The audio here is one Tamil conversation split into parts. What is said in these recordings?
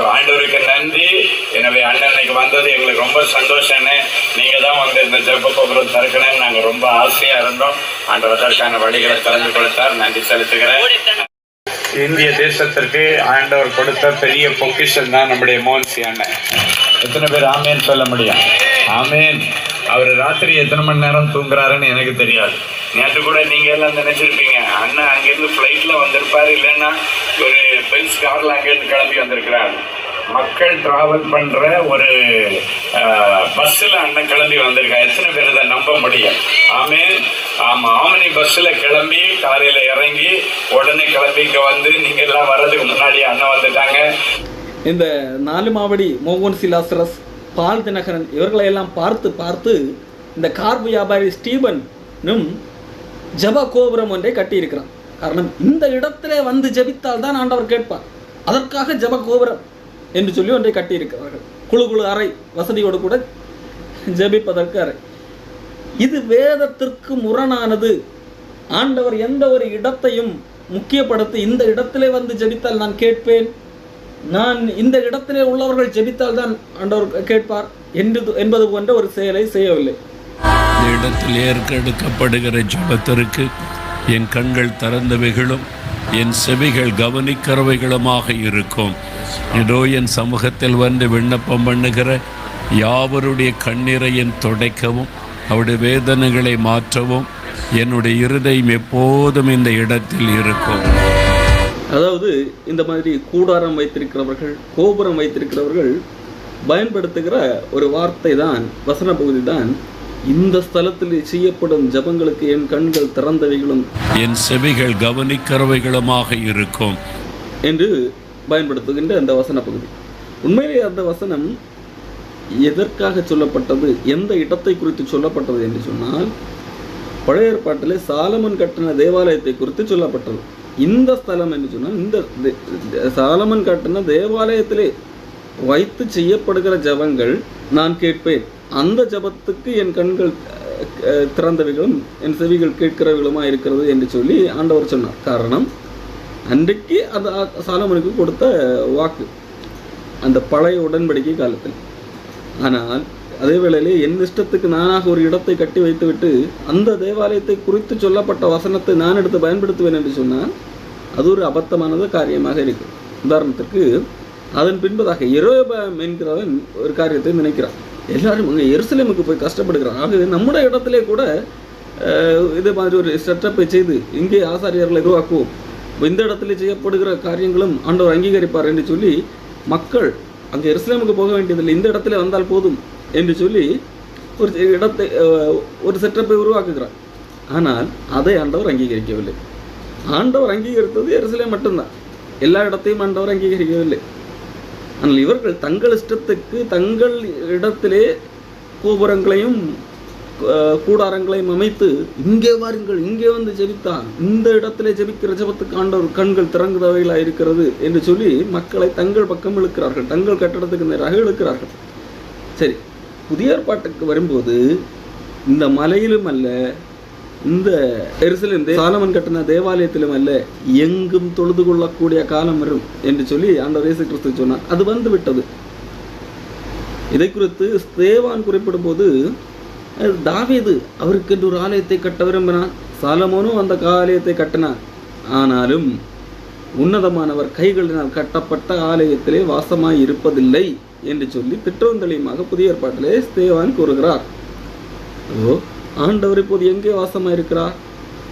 ஸோ ஆண்டவருக்கு நன்றி. எனவே அண்ணன் இன்னைக்கு வந்தது எங்களுக்கு ரொம்ப சந்தோஷம்னு நீங்க தான் வந்து இந்த ஜெப கோபுரம் திறக்கணும்னு நாங்க ரொம்ப ஆசையா இருந்தோம். ஆண்டவர் அதற்கான வழிகளை திறந்து கொடுத்தார். நன்றி செலுத்துகிறேன். இந்திய தேசத்திற்கு ஆண்டவர் கொடுத்த பெரிய பொக்கிஷன் தான் நம்முடைய மோன்சி அண்ணன் எத்தனை பேர் ஆமேன் சொல்ல முடியும்? ஆமேன். அவர் ராத்திரி எத்தனை மணி நேரம் தூங்குறாருன்னு எனக்கு தெரியாது. நேற்று கூட நீங்க எல்லாம் நினைச்சிருப்பீங்க. அண்ணன் அங்கிருந்து ஃப்ளைட்ல வந்திருப்பாரு இல்லைன்னா ஒரு பென்ஸ் கார்ல அங்கிருந்து கிளம்பி வந்திருக்கிறார். மக்கள் டிராவல் பண்ற ஒரு பஸ்ஸில் அண்ணன் கிளம்பி வந்திருக்கான் எத்தனை பேர் இதை நம்ப முடியும்? ஆமே ஆமா ஆமனி பஸ்ஸில் கிளம்பி காரையில் இறங்கி உடனே கிளம்பி இங்க வந்து நீங்க எல்லாம் வர்றதுக்கு முன்னாடி அண்ணன் வந்துட்டாங்க. இந்த நாலு மாவடி மோகன் சிலாசரஸ் பால் தினகரன் இவர்களை எல்லாம் பார்த்து பார்த்து இந்த கார் வியாபாரி ஸ்டீவனும் ஜப கோபுரம் ஒன்றை கட்டியிருக்கிறான். காரணம் இந்த இடத்திலே வந்து ஜெபித்தால் தான் ஆண்டவர் கேட்பார். அதற்காக ஜப கோபுரம் என்று சொல்லி ஒன்றை கட்டியிருக்கிறார்கள் குழு குழு அறை வசதியோடு கூட ஜெபிப்பதற்கு அறை. இது வேதத்திற்கு முரணானது. ஆண்டவர் எந்த ஒரு இடத்தையும் முக்கியப்படுத்தி இந்த இடத்திலே வந்து ஜெபித்தால் நான் கேட்பேன். நான் இந்த இடத்திலே உள்ளவர்கள் ஜெபித்தால் தான் ஆண்டவர் கேட்பார் என்று என்பது போன்ற ஒரு செயலை செய்யவில்லை. இந்த இடத்தில் ஏற்கெடுக்கப்படுகிற ஜபத்திற்கு என் கண்கள் திறந்தவைகளும் என் செவிகள் கவனிக்கிறவைகளுமாக இருக்கும். இதோ என் சமூகத்தில் வந்து விண்ணப்பம் பண்ணுகிற யாவருடைய கண்ணீரை என் துடைக்கவும் அவருடைய வேதனைகளை மாற்றவும் என்னுடைய இருதயம் எப்போதும் இந்த இடத்தில் இருக்கும். அதாவது இந்த மாதிரி கூடாரம் வைத்திருக்கிறவர்கள் கோபுரம் வைத்திருக்கிறவர்கள் பயன்படுத்துகிற ஒரு வார்த்தை தான் வசன பகுதி தான் இந்த ஸ்தலத்தில் செய்யப்படும் ஜபங்களுக்கு என் கண்கள் திறந்தவைகளும் என் செவிகள் கவனிக்கிறவைகளுமாக இருக்கும். என்று பயன்படுத்துகின்ற அந்த வசன பகுதி. உண்மையிலே அந்த வசனம் எதற்காக சொல்லப்பட்டது எந்த இடத்தை குறித்து சொல்லப்பட்டது என்று சொன்னால் பழைய ஏற்பாட்டிலே சாலமன் கட்டின தேவாலயத்தை குறித்து சொல்லப்பட்டது. இந்த ஸ்தலம் என்று சொன்னால் இந்த சாலமன் கட்டின தேவாலயத்திலே வைத்து செய்யப்படுகிற ஜபங்கள் நான் கேட்பேன். அந்த ஜபத்துக்கு என் கண்கள் திறந்தவைகளும் என் செவிகள் கேட்கிறவைகளுமா இருக்கிறது என்று சொல்லி ஆண்டவர் சொன்னார். காரணம் அன்றைக்கு அந்த சாலமனுக்கு கொடுத்த வாக்கு. அந்த பழைய உடன்படிக்கை காலத்தில். ஆனால் அதே வேளையிலே என் இஷ்டத்துக்கு நானாக ஒரு இடத்தை கட்டி வைத்துவிட்டு அந்த தேவாலயத்தை குறித்து சொல்லப்பட்ட வசனத்தை நான் எடுத்து பயன்படுத்துவேன் என்று சொன்னால் அது ஒரு அபத்தமானது காரியமாக இருக்கு உதாரணத்திற்கு அதன் பின்பதாக எரோபாம் என்கிறவன் ஒரு காரியத்தை நினைக்கிறான். எல்லாரும் அங்கே எருசலேமுக்கு போய் கஷ்டப்படுகிறான். ஆகவே நம்முடைய இடத்திலே கூட இதே இது மாதிரி ஒரு செட்டப்பை செய்து இங்கே ஆசாரியர்களை உருவாக்குவோம். இந்த இடத்துல செய்யப்படுகிற காரியங்களும் ஆண்டவர் அங்கீகரிப்பார் என்று சொல்லி மக்கள் அங்கே எருசலேமுக்கு போக வேண்டியதில்லை. இந்த இடத்துல வந்தால் போதும் என்று சொல்லி ஒரு இடத்தை ஒரு செட்டப்பை உருவாக்குகிறார். ஆனால் அதை ஆண்டவர் அங்கீகரிக்கவில்லை. ஆண்டவர் அங்கீகரித்தது எருசலேம் மட்டும்தான். எல்லா இடத்தையும் ஆண்டவர் அங்கீகரிக்கவில்லை. ஆனால் இவர்கள் தங்கள் இஷ்டத்துக்கு தங்கள் இடத்திலே கோபுரங்களையும் கூடாரங்களையும் அமைத்து இங்கே வாருங்கள் இங்கே வந்து ஜெபித்தான் இந்த இடத்திலே ஜெபிக்கிற ஜபத்துக்கு ஆண்டவர் கண்கள் திறங்குதவைகளாக இருக்கிறது என்று சொல்லி மக்களை தங்கள் பக்கம் இழுக்கிறார்கள். தங்கள் கட்டடத்துக்கு நேராக இழுக்கிறார்கள். சரி புதிய ஏற்பாட்டுக்கு வரும்போது இந்த மலையிலும் அல்ல இந்த எருசலேம் சாலமன் கட்டின தேவாலயத்திலும் அல்ல எங்கும் தொழுது கொள்ளக்கூடிய காலம் வரும் என்று சொல்லி ஆண்டவர் இயேசு கிறிஸ்து சொன்னார். அது வந்து விட்டது இதை குறித்து ஸ்தேவான் குறிப்பிடும் போது தாவேது அவருக்கென்று ஒரு ஆலயத்தை கட்ட விரும்பினான். சாலமோனும் அந்த ஆலயத்தை கட்டினான். ஆனாலும் உன்னதமானவர் கைகளினால் கட்டப்பட்ட ஆலயத்திலே வாசமாய் இருப்பதில்லை என்று சொல்லி திட்டவந்தளியமாக புதிய ஏற்பாட்டிலே ஸ்தேவான் கூறுகிறார். ஓ ஆண்டவர் இப்போது எங்கே வாசமாக இருக்கிறார்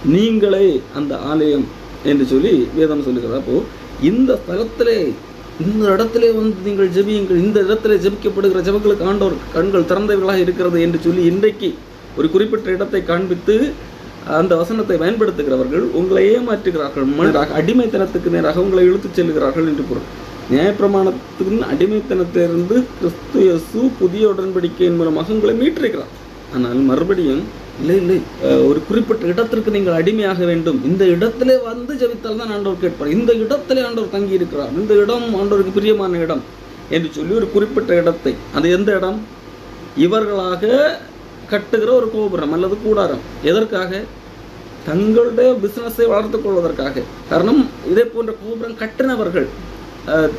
நீங்களே அந்த ஆலயம் என்று சொல்லி வேதம் சொல்லுகிறார் அப்போது இந்த ஸ்தலத்திலே இந்த இடத்துல வந்து நீங்கள் ஜெபியுங்கள். இந்த இடத்திலே ஜெபிக்கப்படுகிற ஜெபங்களுக்கு ஆண்டவர் கண்கள் திறந்தவர்களாக இருக்கிறது என்று சொல்லி இன்றைக்கு ஒரு குறிப்பிட்ட இடத்தை காண்பித்து அந்த வசனத்தை பயன்படுத்துகிறவர்கள் உங்களை ஏமாற்றுகிறார்கள். மனிதராக அடிமைத்தனத்துக்கு நேராக உங்களை இழுத்துச் செல்கிறார்கள் என்று பொருள். நியாயப்பிரமாணத்தின் அடிமைத்தனத்திலிருந்து கிறிஸ்து இயேசு புதிய உடன்படிக்கையின் மூலமாக உங்களை மீட்டிருக்கிறார் ஆனால் மறுபடியும் இல்லை இல்லை ஒரு குறிப்பிட்ட இடத்திற்கு நீங்கள் அடிமையாக வேண்டும். இந்த இடத்திலே வந்து ஜெபித்தால் தான் ஆண்டவர் கேட்பார். இந்த இடத்திலே ஆண்டவர் தங்கி இருக்கிறார் இந்த இடம் ஆண்டவருக்கு பிரியமான இடம். என்று சொல்லி ஒரு குறிப்பிட்ட இடத்தை அது எந்த இடம்? இவர்களாக கட்டுகிற ஒரு கோபுரம் அல்லது கூடாரம். எதற்காக? தங்களுடைய பிஸ்னஸை வளர்த்துக் கொள்வதற்காக. காரணம் இதே போன்ற கோபுரம் கட்டினவர்கள் அஹ்,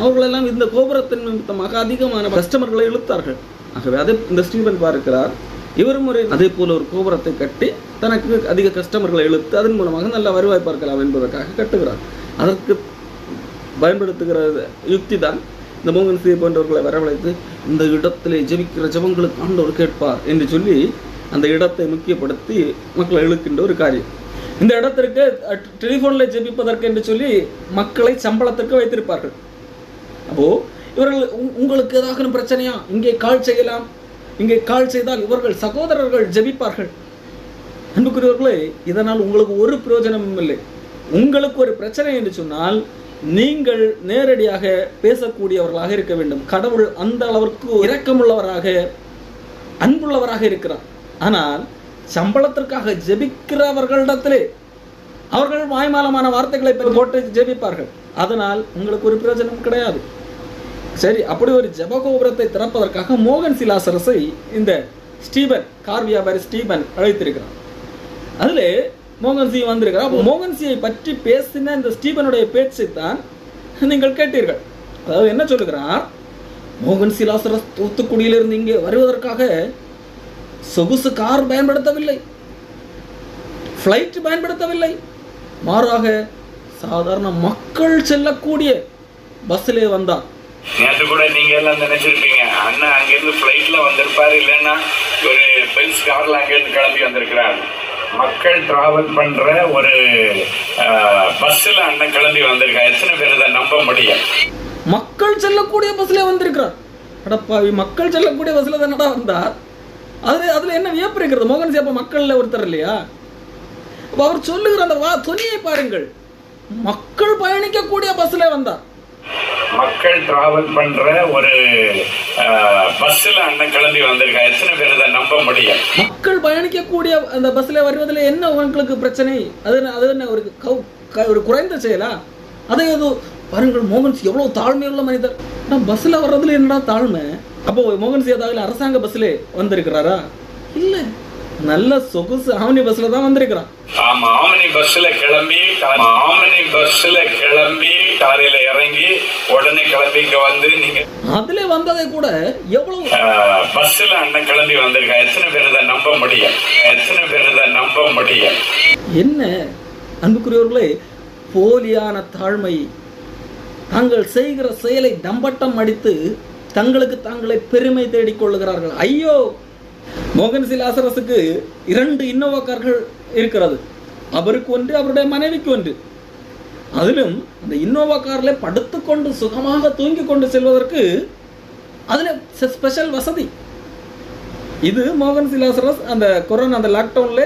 அவர்களெல்லாம் இந்த கோபுரத்தின் நிமித்தமாக அதிகமான கஸ்டமர்களை இழுத்தார்கள். ஆகவே அதை இந்த ஸ்டீவன் பார்க்கிறார். இவரும் ஒரு அதே போல ஒரு கோபுரத்தை கட்டி தனக்கு அதிக கஸ்டமர்களை இழுத்து அதன் மூலமாக நல்ல வருவாய் பார்க்கலாம் என்பதற்காக கட்டுகிறார். அதற்கு பயன்படுத்துகிற யுக்தி தான் இந்த மோகன் சிங் போன்றவர்களை வரவழைத்து இந்த இடத்திலே ஜெபிக்கிற ஜபங்களுக்கு ஆண்டவர் கேட்பார் என்று சொல்லி அந்த இடத்தை முக்கியப்படுத்தி மக்களை இழுக்கின்ற ஒரு காரியம். இந்த இடத்திற்கு டெலிஃபோனில் ஜெபிப்பதற்கு என்று சொல்லி மக்களை சம்பளத்திற்கு வைத்திருப்பார்கள். அப்போ இவர்கள் உங்களுக்கு ஏதாவது பிரச்சனையா? இங்கே கால் செய்யலாம். இங்கே கால் செய்தால் இவர்கள் சகோதரர்கள் ஜெபிப்பார்கள். அன்புக்குரியவர்களே இதனால் உங்களுக்கு ஒரு பிரயோஜனமும் இல்லை. உங்களுக்கு ஒரு பிரச்சனை என்று சொன்னால் நீங்கள் நேரடியாக பேசக்கூடியவர்களாக இருக்க வேண்டும். கடவுள் அந்த அளவிற்கு இரக்கமுள்ளவராக அன்புள்ளவராக இருக்கிறார். ஆனால் சம்பளத்திற்காக ஜெபிக்கிறவர்களிடத்திலே அவர்கள் வாய்மாலமான வார்த்தைகளை போட்டு ஜெபிப்பார்கள். அதனால் உங்களுக்கு ஒரு பிரயோஜனம் கிடையாது. சரி அப்படி ஒரு ஜபகோபுரத்தை திறப்பதற்காக மோகன் சிலாசரசை இந்த ஸ்டீபன் கார் வியாபாரி ஸ்டீபன் அழைத்திருக்கிறான் அதில் மோகன் சிங் வந்திருக்கிறார். அப்போ மோகன் சியை பற்றி பேசின இந்த ஸ்டீபனுடைய பேச்சை தான் நீங்கள் கேட்டீர்கள். அதாவது என்ன சொல்லுகிறார்? மோகன் சிலாசரஸ் தூத்துக்குடியிலிருந்து இங்கே வருவதற்காக சொகுசு கார் பயன்படுத்தவில்லை. ஃப்ளைட் பயன்படுத்தவில்லை. மாறாக சாதாரண மக்கள் செல்லக்கூடிய பஸ்ஸிலே வந்தார் நேற்று கூட நீங்க எல்லாம் நினைச்சிருப்பீங்க. அண்ணா அங்கிருந்து பிளைட்ல வந்திருப்பாரு இல்லைன்னா ஒரு பெல்ஸ் கார்ல அங்கிருந்து கிளம்பி வந்திருக்கிறார். மக்கள் டிராவல் பண்ற ஒரு பஸ்ல அண்ணன் கிளம்பி வந்திருக்கா எத்தனை பேர் இதை நம்ப முடியும்? மக்கள் செல்லக்கூடிய பஸ்ல வந்திருக்கிறார். அடப்பாவி மக்கள் செல்லக்கூடிய பஸ்ல தானடா வந்தார். அதுல அதுல என்ன வியப்பு இருக்கிறது? மோகன் சேப்பா மக்கள்ல ஒருத்தர் இல்லையா? அவர் சொல்லுகிற அந்த வா துணியை பாருங்கள். மக்கள் பயணிக்கக்கூடிய பஸ்ல வந்தார். மக்கள் டிராவல் பண்ற ஒரு பஸ்ல அண்ணன் கிளம்பி வந்திருக்கான் எத்தனை பேர் இதை நம்ப முடியும்? மக்கள் பயணிக்கக்கூடிய அந்த பஸ்ல வருவதில் என்ன உங்களுக்கு பிரச்சனை? அது அது என்ன ஒரு குறைந்த செயலா? அதை ஏதோ பாருங்கள் மோகன் சிங் எவ்வளவு தாழ்மையுள்ள மனிதர். ஆனால் பஸ்ல வர்றதுல என்னடா தாழ்மை? அப்போ மோகன் சிங் அதாவது அரசாங்க பஸ்ல வந்திருக்கிறாரா? இல்ல. நல்ல சொகுசு ஆவணி பஸ்ல தான் வந்திருக்கிறான். ஆமா ஆமனி பஸ்ல கிளம்பி ஆமா, ஆமனி பஸ்ல கிளம்பி காரில இறங்கி உடனே கிளம்பி இங்க வந்து நீங்க அதுல வந்ததை கூட எவ்வளவு பஸ்ல அண்ணன் கிளம்பி வந்திருக்கான் எத்தனை பேர் இதை நம்ப முடியும்? எத்தனை பேர் இதை நம்ப முடியும்? என்ன அன்புக்குரியவர்களே போலியான தாழ்மை. தாங்கள் செய்கிற செயலை தம்பட்டம் அடித்து தங்களுக்கு தாங்களே பெருமை தேடிக் கொள்ளுகிறார்கள். ஐயோ மோகன் சிலாசரசுக்கு இரண்டு இன்னோவா கார்கள் இருக்கிறது. அவருக்கு ஒன்று அவருடைய மனைவிக்கு ஒன்று. அதிலும் அந்த இன்னோவா காரில் படுத்துக்கொண்டு சுகமாக தூங்கிக் கொண்டு செல்வதற்கு அதில் ஸ்பெஷல் வசதி. இது மோகன் சிலாசரஸ் அந்த கொரோனா அந்த லாக்டவுன்ல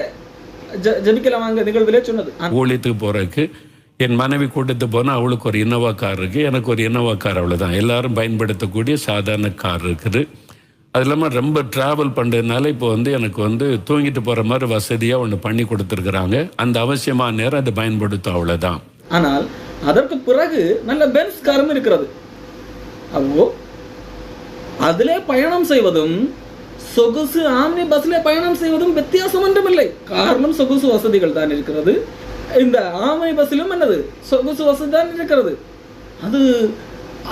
ஜ ஜபிக்கலாம் வாங்க நிகழ்விலே சொன்னது. ஊழியத்துக்கு போறதுக்கு என் மனைவி கூட்டத்து போனால் அவளுக்கு ஒரு இன்னோவா கார் இருக்குது எனக்கு ஒரு இன்னோவா கார் அவ்வளோதான் எல்லாரும் பயன்படுத்தக்கூடிய சாதாரண கார் இருக்குது. அது இல்லாமல் ரொம்ப ட்ராவல் பண்ணுறதுனால இப்போ வந்து எனக்கு வந்து தூங்கிட்டு போகிற மாதிரி வசதியாக ஒன்று பண்ணி கொடுத்துருக்குறாங்க. அந்த அவசியமான நேரம் அதை பயன்படுத்தும் அவ்வளோதான் ஆனால் அதற்கு பிறகு நல்ல பென்ஸ் காரும் இருக்கிறது. அப்போ அதிலே பயணம் செய்வதும் சொகுசு ஆம்னி பஸ்ல பயணம் செய்வதும் வித்தியாசம் ஒன்றுமில்லை. காரணம் சொகுசு வசதிகள் தான் இருக்கிறது. இந்த ஆம்னி பஸ்ஸிலும் என்னது? சொகுசு வசதி தான் இருக்கிறது. அது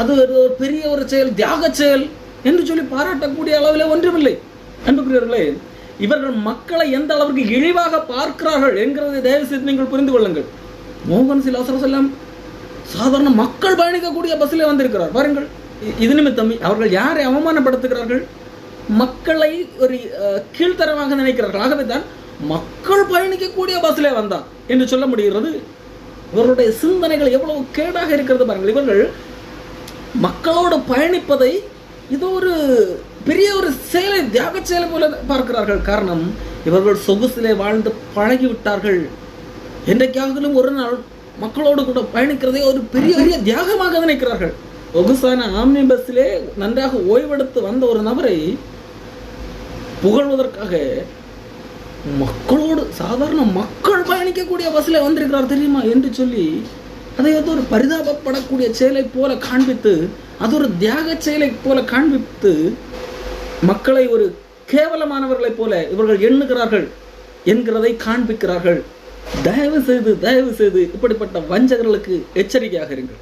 அது ஒரு பெரிய ஒரு செயல் தியாக செயல் என்று சொல்லி பாராட்டக்கூடிய அளவில் ஒன்றுமில்லை. அன்புக்குரியவர்களே இவர்கள் மக்களை எந்த அளவிற்கு இழிவாக பார்க்கிறார்கள் என்கிறதை தயவு செய்து நீங்கள் புரிந்து கொள்ளுங்கள். மோகன் சிலாசர செல்லம் சாதாரண மக்கள் பயணிக்கக்கூடிய பஸ்ஸில் வந்திருக்கிறார். பாருங்கள் இது நிமித்தம் அவர்கள் யாரை அவமானப்படுத்துகிறார்கள்? மக்களை ஒரு கீழ்த்தரமாக நினைக்கிறார்கள் ஆகவே தான் மக்கள் பயணிக்கக்கூடிய பஸ்ஸில் வந்தான் என்று சொல்ல முடிகிறது. இவருடைய சிந்தனைகள் எவ்வளவு கேடாக இருக்கிறது பாருங்கள். இவர்கள் மக்களோடு பயணிப்பதை இது ஒரு பெரிய ஒரு செயலை தியாக செயலை போல பார்க்கிறார்கள். காரணம் இவர்கள் சொகுசிலே வாழ்ந்து பழகிவிட்டார்கள். என்றைக்காகலும் ஒரு நாள் மக்களோடு கூட பயணிக்கிறதே ஒரு பெரிய பெரிய தியாகமாக நினைக்கிறார்கள். ஒகுசான ஆம்னி பஸ்ஸிலே நன்றாக ஓய்வெடுத்து வந்த ஒரு நபரை புகழ்வதற்காக மக்களோடு சாதாரண மக்கள் பயணிக்கக்கூடிய பஸ்ஸில் வந்திருக்கிறார் தெரியுமா என்று சொல்லி அதை வந்து ஒரு பரிதாபப்படக்கூடிய செயலை போல காண்பித்து அது ஒரு தியாக செயலை போல காண்பித்து மக்களை ஒரு கேவலமானவர்களைப் போல இவர்கள் எண்ணுகிறார்கள் என்கிறதை காண்பிக்கிறார்கள். தயவு செய்து தயவு செய்து இப்படிப்பட்ட வஞ்சகர்களுக்கு எச்சரிக்கையாக இருங்கள்.